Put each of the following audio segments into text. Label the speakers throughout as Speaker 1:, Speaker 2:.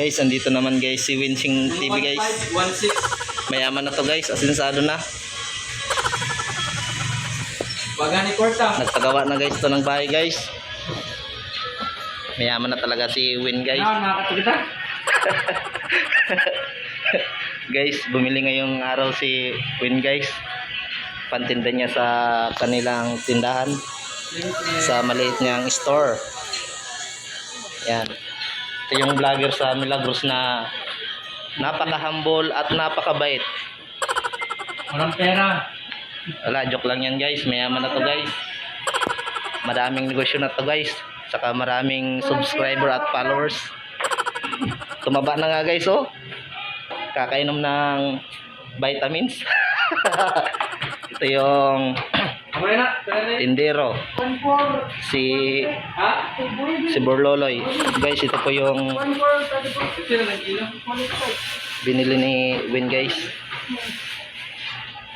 Speaker 1: Guys, andito naman guys si Winching TV guys.
Speaker 2: 1516.
Speaker 1: Mayaman na to guys, asensado na.
Speaker 2: Baga ni Korta.
Speaker 1: Nagpagawa na guys to ng bahay guys. Mayaman na talaga si Win guys. Guys, bumili ngayong araw si Win guys. Pantinda niya sa kanilang tindahan sa maliit niyang store. Yan. Ito yung vlogger sa Milagros na napaka-humble at napakabait.
Speaker 2: Walang pera.
Speaker 1: Wala, joke lang yan guys. Mayaman na to guys. Maraming negosyo na to guys. Saka maraming subscriber at followers. Tumaba na nga guys oh. Kakainom ng vitamins. Ito yung Tindero. Si si Borloloy. Guys, ito po yung binili ni Win guys.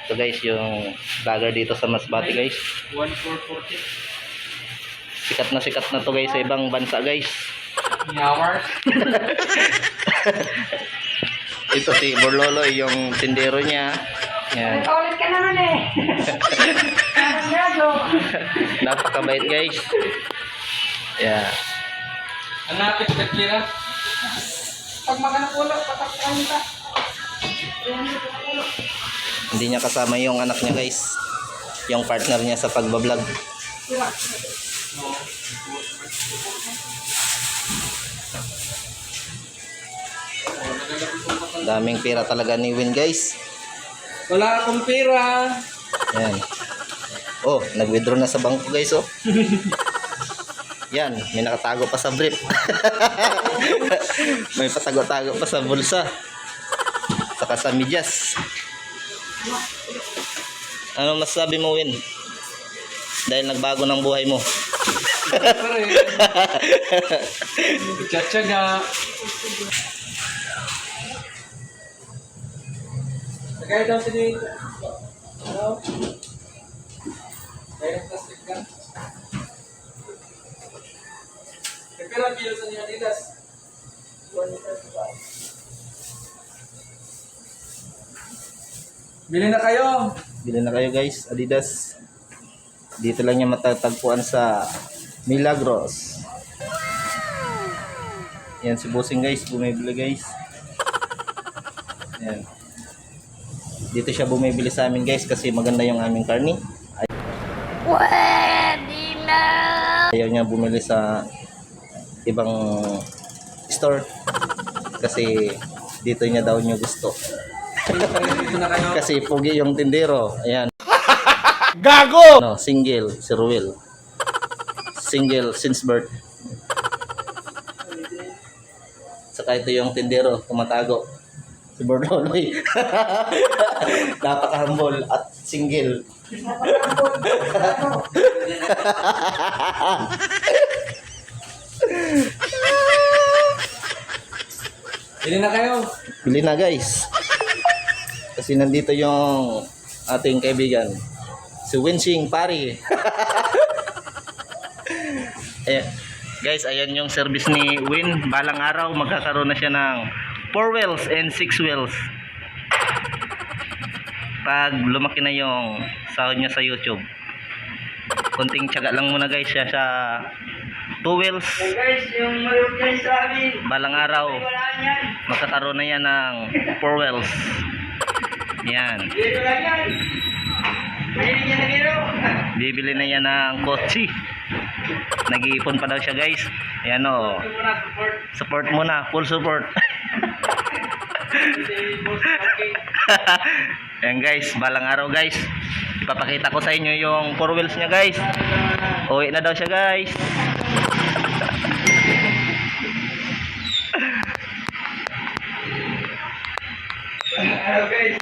Speaker 1: Ito guys yung vlogger dito sa Masbate guys.
Speaker 2: 1440.
Speaker 1: Sikat na sikat na to guys sa ibang bansa guys. Ito si Borloloy yung tindero niya. Yan.
Speaker 3: Ulit ka naman eh.
Speaker 1: Napakabait guys. Yeah.
Speaker 2: Natin sa kira?
Speaker 3: Pag magana ulo, patakpan ka.
Speaker 1: Hindi niya kasama yung anak niya guys. Yung partner niya sa pagbablog. Daming pera talaga ni Win guys.
Speaker 2: Wala akong pera.
Speaker 1: Yan. Oh, nag-withdraw na sa bangko guys oh. Yan, may nakatago pa sa brief. may patago-tago pa sa bulsa. Saka sa medyas. Ano masasabi mo, Win? Dahil nagbago ng buhay mo.
Speaker 2: Eh. Tsatsaga. Tagay daw sila ito. Ano? Kaya plastic ka. Pero ang kilo sa niya Adidas. Bili na kayo.
Speaker 1: Bili na kayo guys, Adidas. Dito lang niya matatagpuan sa Milagros. Yan si Bossing guys, bumibili guys. Yan. Dito siya bumibili sa amin guys kasi maganda yung aming karni. Ay-
Speaker 3: Pwede na.
Speaker 1: Ayaw niya bumili sa ibang store kasi dito niya daw niya gusto.
Speaker 2: Dito na kayo.
Speaker 1: Kasi pugi yung tindero. Ayan. Gago! No, single, si Ruel. Single since birth. Saka ito yung tindero, tumatago. Si Borloloy. Napaka-humble at single.
Speaker 2: Bili na kayo.
Speaker 1: Bili na guys. Kasi nandito yung ating kaibigan. Si Winching Pari. eh, guys, ayan yung service ni Win. Balang araw magkakaroon na siya ng 4 wheels and 6 wheels. Pag lumaki na yung sahod niya sa YouTube. Kunting tiyaga lang muna guys siya sa 2 wheels.
Speaker 3: Guys, yung mayroon guys sa amin.
Speaker 1: Balang araw magkakaroon na yan ng 4 wheels. Yan. Bibili na yan ng kotse. Nag-iipon pa daw siya guys. Ayan o.
Speaker 2: Support.
Speaker 1: Support muna. Full support. Ayan guys, balang araw guys. Ipapakita ko sa inyo yung four wheels niya guys. Uwi na daw siya guys. Hello guys.